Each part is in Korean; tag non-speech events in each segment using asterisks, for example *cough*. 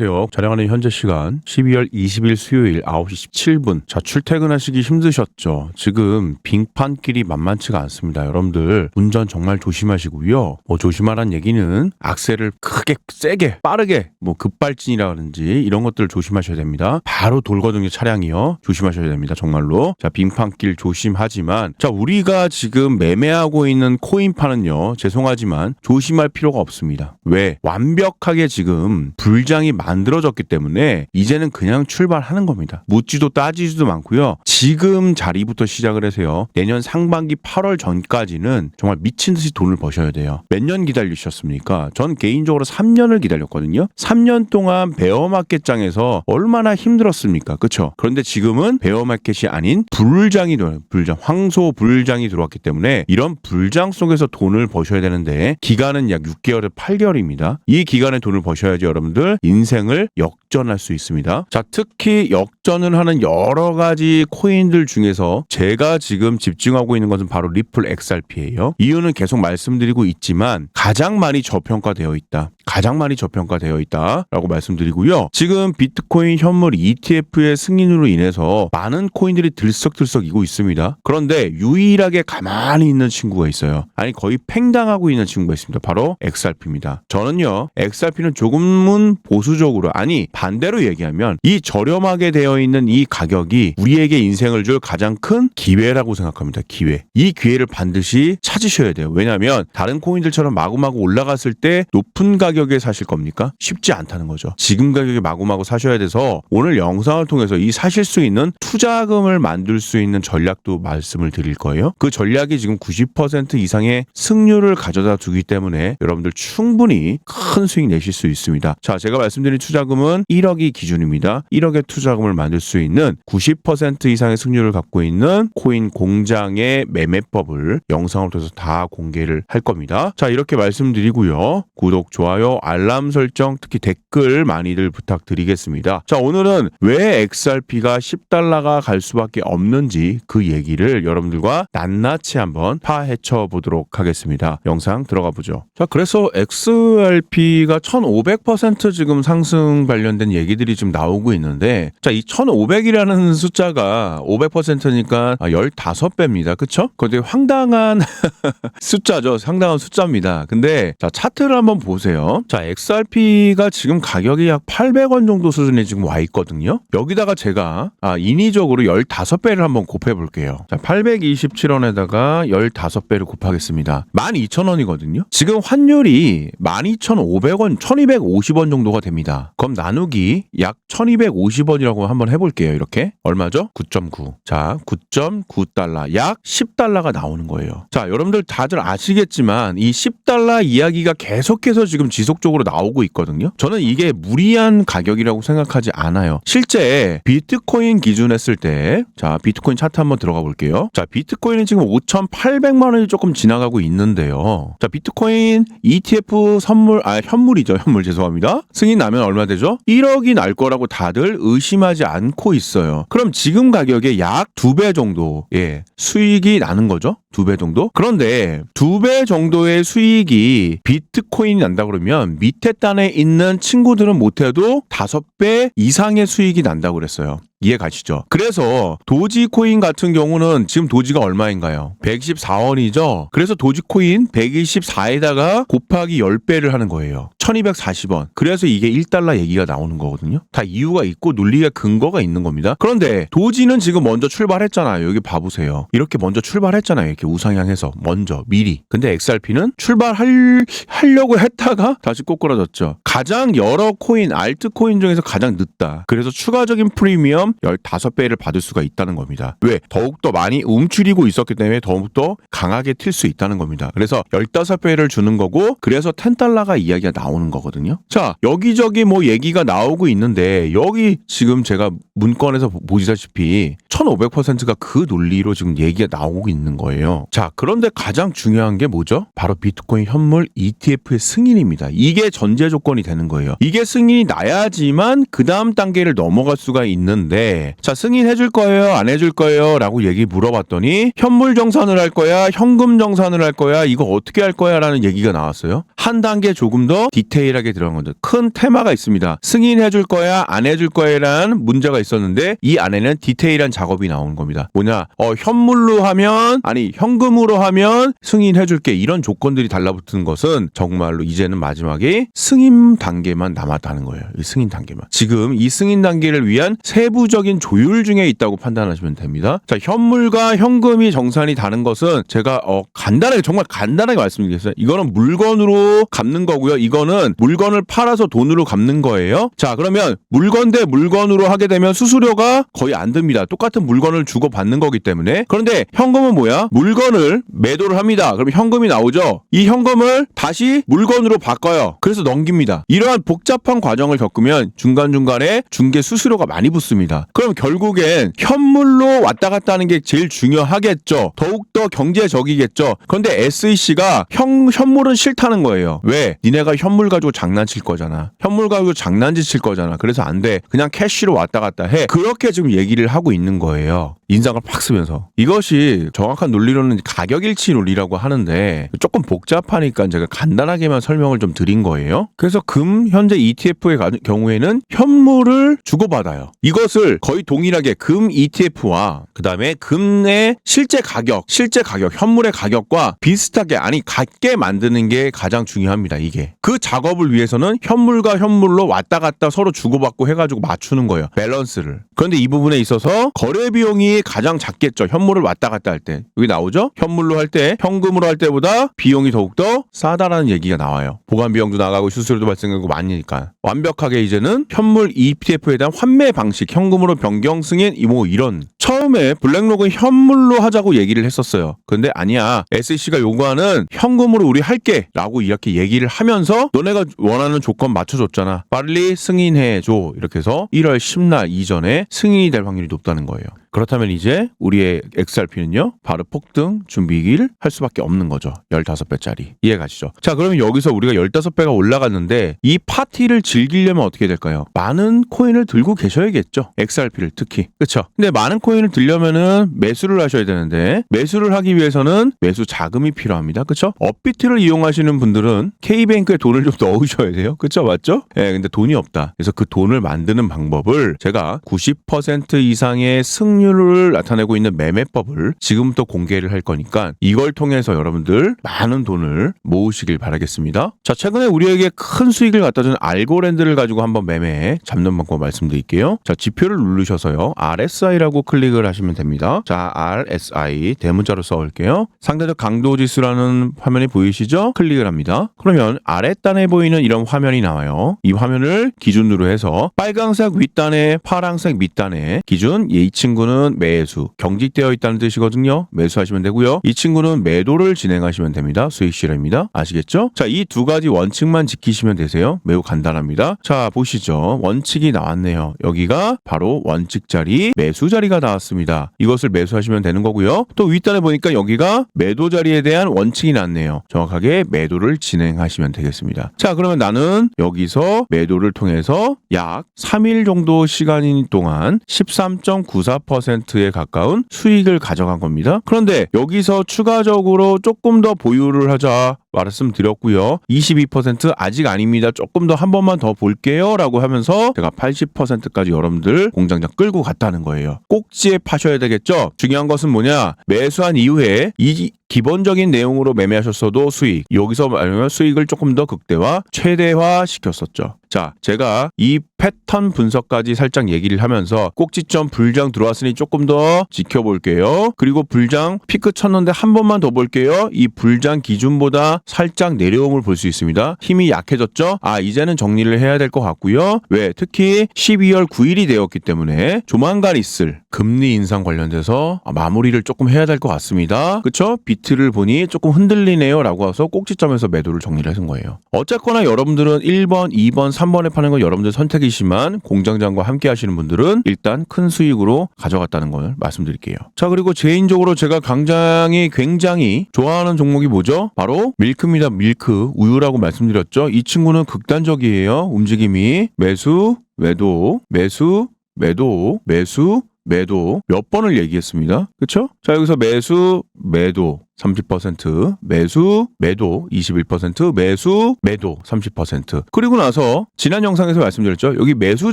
안녕하세요. 촬영하는 현재 시간 12월 20일 수요일 9시 17분. 자, 출퇴근하시기 힘드셨죠? 지금 빙판길이 만만치가 않습니다. 여러분들 운전 정말 조심하시고요. 뭐 조심하란 얘기는 악셀을 크게 세게 빠르게 뭐 급발진이라든지 이런 것들을 조심하셔야 됩니다. 바로 돌거든요 차량이요. 조심하셔야 됩니다. 정말로. 자, 빙판길 조심하지만 자, 우리가 지금 매매하고 있는 코인파는요. 죄송하지만 조심할 필요가 없습니다. 왜? 완벽하게 지금 불장이 만들어졌기 때문에 이제는 그냥 출발하는 겁니다. 묻지도 따지지도 많고요. 지금 자리부터 시작을 해서요. 내년 상반기 8월 전까지는 정말 미친 듯이 돈을 버셔야 돼요. 몇 년 기다리셨습니까? 전 개인적으로 3년을 기다렸거든요. 3년 동안 베어마켓장에서 얼마나 힘들었습니까? 그렇죠? 그런데 지금은 베어마켓이 아닌 불장이 들어요. 불장, 황소 불장이 들어왔기 때문에 이런 불장 속에서 돈을 버셔야 되는데 기간은 약 6개월에서 8개월입니다. 이 기간에 돈을 버셔야지 여러분들 인생 을 역전할 수 있습니다. 자, 특히 역전을 하는 여러 가지 코인들 중에서 제가 지금 집중하고 있는 것은 바로 리플 XRP예요. 이유는 계속 말씀드리고 있지만 가장 많이 저평가되어 있다. 가장 많이 저평가되어 있다라고 말씀드리고요. 지금 비트코인 현물 ETF의 승인으로 인해서 많은 코인들이 들썩들썩 이고 있습니다. 그런데 유일하게 가만히 있는 친구가 있어요. 아니 거의 팽당하고 있는 친구가 있습니다. 바로 XRP입니다. 저는요, XRP는 조금은 보수적 으로 아니 반대로 얘기하면 이 저렴하게 되어 있는 이 가격이 우리에게 인생을 줄 가장 큰 기회라고 생각합니다. 기회. 이 기회를 반드시 찾으셔야 돼요. 왜냐하면 다른 코인들처럼 마구마구 올라갔을 때 높은 가격에 사실 겁니까? 쉽지 않다는 거죠. 지금 가격에 마구마구 사셔야 돼서 오늘 영상을 통해서 이 사실 수 있는 투자금을 만들 수 있는 전략도 말씀을 드릴 거예요. 그 전략이 지금 90% 이상의 승률을 가져다 두기 때문에 여러분들 충분히 큰 수익 내실 수 있습니다. 자, 제가 말씀드린 투자금은 1억이 기준입니다. 1억의 투자금을 만들 수 있는 90% 이상의 승률을 갖고 있는 코인 공장의 매매법을 영상을 통해서 다 공개를 할 겁니다. 자, 이렇게 말씀드리고요. 구독, 좋아요, 알람 설정, 특히 댓글 많이들 부탁드리겠습니다. 자, 오늘은 왜 XRP가 10달러가 갈 수밖에 없는지 그 얘기를 여러분들과 낱낱이 한번 파헤쳐 보도록 하겠습니다. 영상 들어가 보죠. 자, 그래서 XRP가 1500% 지금 상승 관련된 얘기들이 지금 나오고 있는데 자, 이 1500이라는 숫자가 500%니까 15배입니다. 그쵸? 그런데 황당한 *laughs* 숫자죠. 상당한 숫자입니다. 근데 자, 차트를 한번 보세요. 자, XRP가 지금 가격이 약 800원 정도 수준에 지금 와 있거든요. 여기다가 제가 아, 인위적으로 15배를 한번 곱해 볼게요. 자, 827원에다가 15배를 곱하겠습니다. 12,000원이거든요. 지금 환율이 12,500원, 1,250원 정도가 됩니다. 그럼 나누기 약 1,250원이라고 한번 해볼게요. 이렇게 얼마죠? 9.9. 자, 9.9달러, 약 10달러가 나오는 거예요. 자, 여러분들 다들 아시겠지만 이 10달러 이야기가 계속해서 지금 지속적으로 나오고 있거든요. 저는 이게 무리한 가격이라고 생각하지 않아요. 실제 비트코인 기준 했을 때, 자, 비트코인 차트 한번 들어가 볼게요. 자, 비트코인은 지금 5,800만 원이 조금 지나가고 있는데요. 자, 비트코인 ETF 선물, 아, 현물이죠. 현물 죄송합니다. 승인 나면 얼마 되죠? 1억이 날 거라고 다들 의심하지 않고 있어요. 그럼 지금 가격에 약두 배 정도, 예, 수익이 나는 거죠. 두 배 정도? 그런데 두 배 정도의 수익이 비트코인이 난다 그러면 밑에 단에 있는 친구들은 못해도 다섯 배 이상의 수익이 난다고 그랬어요. 이해 가시죠? 그래서 도지코인 같은 경우는 지금 도지가 얼마인가요? 114원이죠? 그래서 도지코인 124에다가 곱하기 10배를 하는 거예요. 1240원. 그래서 이게 1달러 얘기가 나오는 거거든요. 다 이유가 있고 논리가 근거가 있는 겁니다. 그런데 도지는 지금 먼저 출발했잖아요. 여기 봐보세요. 이렇게 먼저 출발했잖아요. 이렇게 우상향해서 먼저 미리. 근데 XRP는 출발할 하려고 했다가 다시 꼬꾸라졌죠. 가장 여러 코인 알트 코인 중에서 가장 늦다. 그래서 추가적인 프리미엄 15배를 받을 수가 있다는 겁니다. 왜? 더욱더 많이 움츠리고 있었기 때문에 더욱더 강하게 튈 수 있다는 겁니다. 그래서 15배를 주는 거고 그래서 10달러가 이야기가 나오는 거거든요. 자, 여기저기 뭐 얘기가 나오고 있는데 여기 지금 제가 문건에서 보시다시피 1500%가 그 논리로 지금 얘기가 나오고 있는 거예요. 자, 그런데 가장 중요한 게 뭐죠? 바로 비트코인 현물 ETF의 승인입니다. 이게 전제 조건이 되는 거예요. 이게 승인이 나야지만 그 다음 단계를 넘어갈 수가 있는데, 자, 승인해 줄 거예요? 안 해 줄 거예요? 라고 얘기 물어봤더니, 현물 정산을 할 거야? 현금 정산을 할 거야? 이거 어떻게 할 거야? 라는 얘기가 나왔어요. 한 단계 조금 더 디테일하게 들어간 건데, 큰 테마가 있습니다. 승인해 줄 거야? 안 해 줄 거야? 라는 문제가 있었는데, 이 안에는 디테일한 작업 이 나오는 겁니다. 뭐냐? 어, 현물로 하면, 아니, 현금으로 하면 승인해 줄게. 이런 조건들이 달라붙는 것은 정말로 이제는 마지막에 승인 단계만 남았다는 거예요. 이 승인 단계만. 지금 이 승인 단계를 위한 세부적인 조율 중에 있다고 판단하시면 됩니다. 자, 현물과 현금이 정산이 다른 것은 제가 어, 간단하게 정말 간단하게 말씀드리겠어요. 이거는 물건으로 갚는 거고요. 이거는 물건을 팔아서 돈으로 갚는 거예요. 자, 그러면 물건 대 물건으로 하게 되면 수수료가 거의 안 듭니다. 똑같은 물건을 주고 받는 거기 때문에. 그런데 현금은 뭐야? 물건을 매도를 합니다. 그럼 현금이 나오죠. 이 현금을 다시 물건으로 바꿔요. 그래서 넘깁니다. 이러한 복잡한 과정을 겪으면 중간중간에 중개 수수료가 많이 붙습니다. 그럼 결국엔 현물로 왔다 갔다 하는 게 제일 중요하겠죠. 더욱더 경제적이겠죠. 그런데 SEC가 현, 현물은 싫다는 거예요. 왜? 니네가 현물 가지고 장난칠 거잖아. 현물 가지고 장난질 거잖아. 그래서 안 돼. 그냥 캐시로 왔다 갔다 해. 그렇게 지금 얘기를 하고 있는 거예요. 인상을 팍 쓰면서. 이것이 정확한 논리로는 가격 일치 논리라고 하는데 조금 복잡하니까 제가 간단하게만 설명을 좀 드린 거예요. 그래서 금 현재 ETF의 가- 경우에는 현물을 주고받아요. 이것을 거의 동일하게 금 ETF와 그다음에 금의 실제 가격, 실제 가격, 현물의 가격과 비슷하게 아니 같게 만드는 게 가장 중요합니다. 이게 그 작업을 위해서는 현물과 현물로 왔다 갔다 서로 주고받고 해가지고 맞추는 거예요. 밸런스를. 그런데 이 부분에 있어서 거래 비용이 가장 작겠죠. 현물을 왔다 갔다 할 때. 여기 나오죠? 현물로 할 때, 현금으로 할 때보다 비용이 더욱더 싸다라는 얘기가 나와요. 보관 비용도 나가고 수수료도 발생하고 많으니까. 완벽하게 이제는 현물 ETF에 대한 환매 방식, 현금으로 변경 승인, 뭐 이런. 처음에 블랙록은 현물로 하자고 얘기를 했었어요. 근데 아니야. SEC가 요구하는 현금으로 우리 할게. 라고 이렇게 얘기를 하면서 너네가 원하는 조건 맞춰줬잖아. 빨리 승인해줘. 이렇게 해서 1월 10날 이전에 승인이 될 확률이 높다는 거예요. 그렇다면 이제 우리의 XRP는요, 바로 폭등 준비기를 할 수밖에 없는 거죠. 15배짜리. 이해 가시죠? 자, 그러면 여기서 우리가 15배가 올라갔는데, 이 파티를 즐기려면 어떻게 될까요? 많은 코인을 들고 계셔야겠죠. XRP를 특히. 그쵸? 근데 많은 코인을 들려면은 매수를 하셔야 되는데, 매수를 하기 위해서는 매수 자금이 필요합니다. 그쵸? 업비트를 이용하시는 분들은 K뱅크에 돈을 좀 *laughs* 넣으셔야 돼요. 그쵸? 맞죠? 예, 근데 돈이 없다. 그래서 그 돈을 만드는 방법을 제가 90% 이상의 승 률을 나타내고 있는 매매법을 지금부터 공개를 할 거니까 이걸 통해서 여러분들 많은 돈을 모으시길 바라겠습니다. 자, 최근에 우리에게 큰 수익을 갖다 준 알고랜드를 가지고 한번 매매 잡는 방법 말씀드릴게요. 자, 지표를 누르셔서요. RSI라고 클릭을 하시면 됩니다. 자, RSI 대문자로 써올게요. 상대적 강도 지수라는 화면이 보이시죠? 클릭을 합니다. 그러면 아랫단에 보이는 이런 화면이 나와요. 이 화면을 기준으로 해서 빨강색 윗단에 파랑색 밑단에 기준 이 친구는 매수 경직되어 있다는 뜻이거든요. 매수하시면 되고요. 이 친구는 매도를 진행하시면 됩니다. 수익 실현입니다. 아시겠죠? 자, 이 두 가지 원칙만 지키시면 되세요. 매우 간단합니다. 자, 보시죠. 원칙이 나왔네요. 여기가 바로 원칙 자리, 매수 자리가 나왔습니다. 이것을 매수하시면 되는 거고요. 또 윗단에 보니까 여기가 매도 자리에 대한 원칙이 났네요. 정확하게 매도를 진행하시면 되겠습니다. 자, 그러면 나는 여기서 매도를 통해서 약 3일 정도 시간 동안 13.94%에 가까운 수익을 가져간 겁니다. 그런데 여기서 추가적으로 조금 더 보유를 하자 말씀드렸고요. 22% 아직 아닙니다. 조금 더 한 번만 더 볼게요. 라고 하면서 제가 80%까지 여러분들 공장장 끌고 갔다는 거예요. 꼭지에 파셔야 되겠죠? 중요한 것은 뭐냐? 매수한 이후에 이 기본적인 내용으로 매매하셨어도 수익. 여기서 말하면 수익을 조금 더 극대화, 최대화 시켰었죠. 자, 제가 이 패턴 분석까지 살짝 얘기를 하면서 꼭지점 불장 들어왔으니 조금 더 지켜볼게요. 그리고 불장 피크 쳤는데 한 번만 더 볼게요. 이 불장 기준보다 살짝 내려옴을 볼 수 있습니다. 힘이 약해졌죠? 아, 이제는 정리를 해야 될 것 같고요. 왜? 특히 12월 9일이 되었기 때문에 조만간 있을 금리 인상 관련돼서 마무리를 조금 해야 될 것 같습니다. 그쵸? 비트를 보니 조금 흔들리네요. 라고 해서 꼭지점에서 매도를 정리를 해준 거예요. 어쨌거나 여러분들은 1번, 2번, 3번에 파는 건 여러분들 선택이지만 공장장과 함께 하시는 분들은 일단 큰 수익으로 가져갔다는 걸 말씀드릴게요. 자, 그리고 개인적으로 제가 강장이 굉장히 좋아하는 종목이 뭐죠? 바로 밀 크입니다. 밀크. 우유라고 말씀드렸죠. 이 친구는 극단적이에요. 움직임이 매수, 매도, 매수, 매도, 매수, 매도 몇 번을 얘기했습니다. 그쵸? 자, 여기서 매수, 매도 30%, 매수, 매도 21%, 매수, 매도 30%. 그리고 나서 지난 영상에서 말씀드렸죠. 여기 매수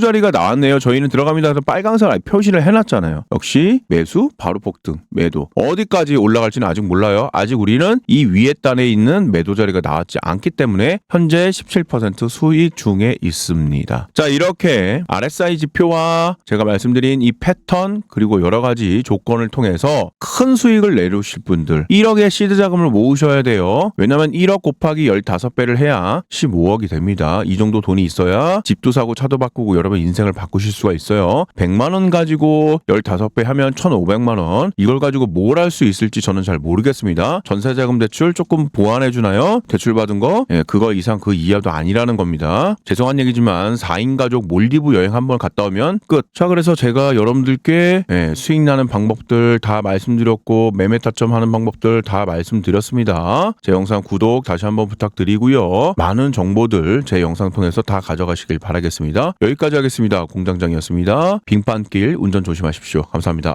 자리가 나왔네요. 저희는 들어갑니다. 해서 아예 표시를 해놨잖아요. 역시 매수, 바로 폭등, 매도. 어디까지 올라갈지는 아직 몰라요. 아직 우리는 이 위에 단에 있는 매도 자리가 나왔지 않기 때문에 현재 17% 수익 중에 있습니다. 자, 이렇게 RSI 지표와 제가 말씀드린 이 패턴 그리고 여러 가지 조건을 통해서 큰 수익을 내려오실 분들 1 억의 시드 자금을 모으셔야 돼요. 왜냐면 1억 곱하기 15배를 해야 15억이 됩니다. 이 정도 돈이 있어야 집도 사고 차도 바꾸고 여러분 인생을 바꾸실 수가 있어요. 100만 원 가지고 15배 하면 1,500만 원. 이걸 가지고 뭘 할 수 있을지 저는 잘 모르겠습니다. 전세 자금 대출 조금 보완해 주나요? 대출 받은 거? 예, 그거 이상 그 이하도 아니라는 겁니다. 죄송한 얘기지만 4인 가족 몰디브 여행 한번 갔다 오면 끝. 자, 그래서 제가 여러분들께 예, 수익 나는 방법들 다 말씀드렸고 매매 타점 하는 방법들 다 말씀드렸습니다. 제 영상 구독 다시 한번 부탁드리고요. 많은 정보들 제 영상 통해서 다 가져가시길 바라겠습니다. 여기까지 하겠습니다. 공장장이었습니다. 빙판길 운전 조심하십시오. 감사합니다.